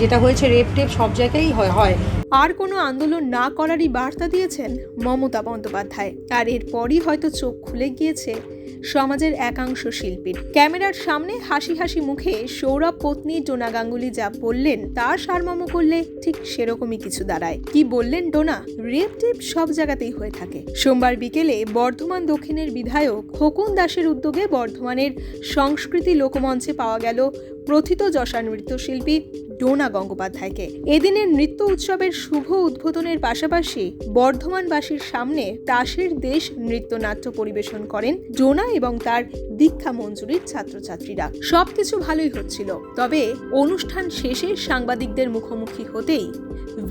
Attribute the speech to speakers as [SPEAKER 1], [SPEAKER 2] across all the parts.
[SPEAKER 1] যেটা হয়েছে rape tape সব জায়গায়ই হয় হয়।
[SPEAKER 2] আর কোনো আন্দোলন না করারই বার্তা দিয়েছেন মমতা বন্দ্যোপাধ্যায়। আর এরপরই হয়তো চোখ খুলে গিয়েছে সমাজের একাংশ শিল্পীর। ক্যামেরার সামনে হাসি হাসি মুখে সৌরভ, পত্নী ডোনা গাঙ্গুলি যা বললেন তা সারমর্ম করলে ঠিক সেরকমই কিছু দাঁড়ায়। কি বললেন ডোনা? রেপ টেপ সব জায়গাতেই হয়ে থাকে। সোমবার বিকেলে বর্ধমান দক্ষিণের বিধায়ক খোকন দাসের উদ্যোগে বর্ধমানের সংস্কৃতি লোকমঞ্চে পাওয়া গেল প্রথিত যশা নৃত্যশিল্পী ডোনা গঙ্গোপাধ্যায়কে। এদিনের নৃত্য উৎসবের শুভ উদ্বোধনের পাশাপাশি বর্ধমানবাসীর সামনে তাসের দেশ নৃত্যনাট্য পরিবেশন করেন ডোনা এবং তার দীক্ষা মঞ্জুরির ছাত্রছাত্রীরা। সবকিছু ভালোই হচ্ছিল, তবে অনুষ্ঠান শেষে সাংবাদিকদের মুখোমুখি হতেই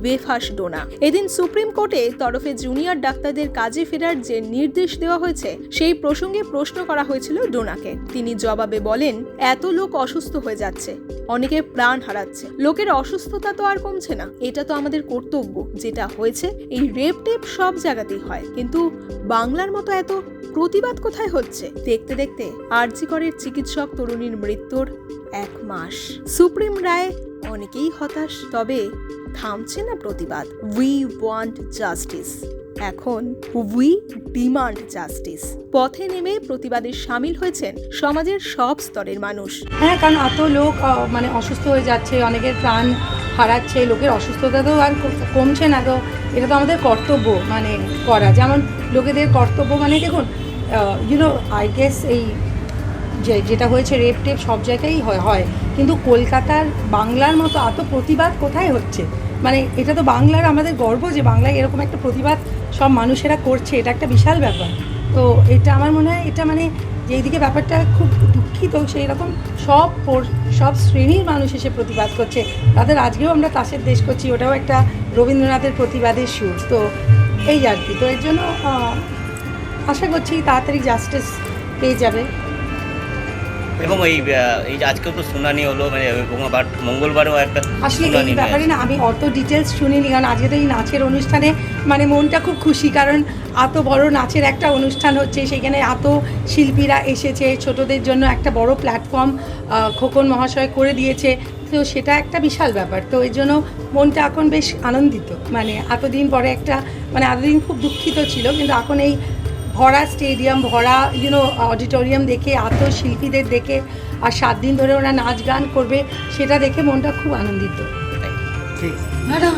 [SPEAKER 2] বেফাস ডোনা। এদিন সুপ্রিম কোর্টে তরফে জুনিয়র ডাক্তারদের কাজে ফেরার যে নির্দেশ দেওয়া হয়েছে, সেই প্রসঙ্গে প্রশ্ন করা হয়েছিল ডোনাকে। তিনি জবাবে বলেন, এত লোক অসুস্থ হয়ে যাচ্ছে, অনেকে প্রাণ হারাচ্ছে। লোকের অসুস্থতা তো আর কমছে না, এটা তো আমাদের কর্তব্য। যেটা হয়েছে, এই রেপ টেপ সব জায়গাতেই হয়। কিন্তু বাংলার মতো এত প্রতিবাদ কোথায় হচ্ছে? দেখতে দেখতে আরজিকরের চিকিৎসক তরুণীর মৃত্যুর এক মাস। সুপ্রিম রায় অনেকেই হতাশ, তবে থামছে না প্রতিবাদ। উই ওয়ান্ট জাস্টিস এখন উই ডিমান্ড জাস্টিস পথে নেমে প্রতিবাদে সামিল হয়েছেন সমাজের সব স্তরের মানুষ।
[SPEAKER 1] হ্যাঁ কারণ এত লোক মানে অসুস্থ হয়ে যাচ্ছে, অনেকের প্রাণ হারাচ্ছে, লোকের অসুস্থতা তো আর কমছে না তো। এটা তো আমাদের কর্তব্য মানে করা। যেমন লোকেদের কর্তব্য মানে দেখুন ইউনো আই গেস এই যেটা হয়েছে রেপ টেপ সব জায়গায়ই হয় কিন্তু কলকাতার বাংলার মতো এত প্রতিবাদ কোথায় হচ্ছে? মানে এটা তো বাংলার আমাদের গর্ব যে বাংলায় এরকম একটা প্রতিবাদ সব মানুষেরা করছে, এটা একটা বিশাল ব্যাপার। তো এটা আমার মনে হয় এটা মানে যেইদিকে ব্যাপারটা খুব দুঃখিত, সেই রকম সব সব শ্রেণির মানুষ এসে প্রতিবাদ করছে। তাদের আজকেও আমরা তাসের দেশ করছি, ওটাও একটা রবীন্দ্রনাথের প্রতিবাদের সুর। তো এই আর কি। তো এর জন্য আশা করছি তাড়াতাড়ি জাস্টিস পেয়ে যাবে।
[SPEAKER 3] এবং এই এই আজকেও তো শুনানি হলো মানে এবং আবার মঙ্গলবারও একটা
[SPEAKER 1] আসলে এই ব্যাপারে না আমি অত ডিটেলস শুনিনি কারণ আজকে তো এই নাচের অনুষ্ঠানে মানে মনটা খুব খুশি কারণ এত বড় নাচের একটা অনুষ্ঠান হচ্ছে সেখানে এত শিল্পীরা এসেছে ছোটদের জন্য একটা বড় প্ল্যাটফর্ম খোকন মহাশয় করে দিয়েছে তো সেটা একটা বিশাল ব্যাপার তো এই জন্য মনটা এখন বেশ আনন্দিত মানে এতদিন পরে একটা মানে এতদিন খুব দুঃখিত ছিল কিন্তু এখন এই ভরা স্টেডিয়াম ভরা ইউনো অডিটোরিয়াম দেখে এত শিল্পীদের দেখে আর সাত দিন ধরে ওরা নাচ গান করবে সেটা দেখে মনটা খুব আনন্দিত।
[SPEAKER 3] ঠিক
[SPEAKER 1] ম্যাডাম